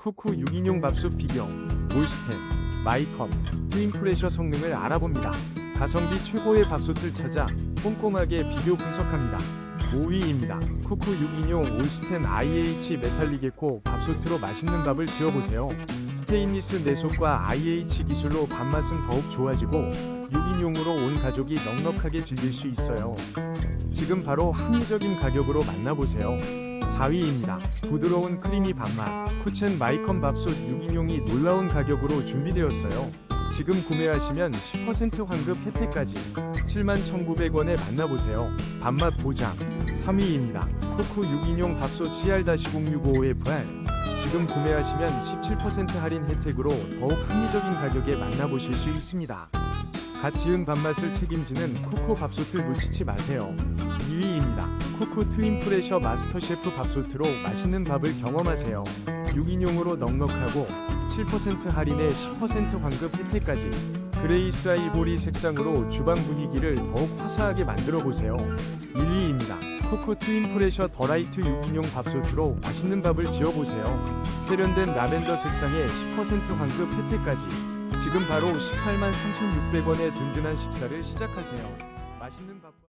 쿠쿠 6인용 밥솥 비교, 올스텐, 마이컵, 트윈프레셔 성능을 알아봅니다. 가성비 최고의 밥솥을 찾아 꼼꼼하게 비교 분석합니다. 5위입니다. 쿠쿠 6인용 올스텐 IH 메탈릭 에코 밥솥으로 맛있는 밥을 지어보세요. 스테인리스 내속과 IH 기술로 밥맛은 더욱 좋아지고 6인용으로 온 가족이 넉넉하게 즐길 수 있어요. 지금 바로 합리적인 가격으로 만나보세요. 4위입니다. 부드러운 크리미 밥맛 쿠첸 마이컨 밥솥 6인용이 놀라운 가격으로 준비되었어요. 지금 구매하시면 10% 환급 혜택까지 71,900원에 만나보세요. 밥맛 보장 3위입니다. 쿠쿠 6인용 밥솥 CR-065FR 지금 구매하시면 17% 할인 혜택으로 더욱 합리적인 가격에 만나보실 수 있습니다. 갓 지은 밥맛을 책임지는 쿠코 밥솥을 놓치지 마세요. 2위입니다. 쿠쿠 트윈 프레셔 마스터 셰프 밥솥으로 맛있는 밥을 경험하세요. 6인용으로 넉넉하고 7% 할인에 10% 환급 혜택까지 그레이스 아이보리 색상으로 주방 분위기를 더욱 화사하게 만들어 보세요. 1위입니다. 쿠쿠 트윈 프레셔 더라이트 6인용 밥솥으로 맛있는 밥을 지어 보세요. 세련된 라벤더 색상에 10% 환급 혜택까지 지금 바로 18만 3,600원의 든든한 식사를 시작하세요. 맛있는 밥과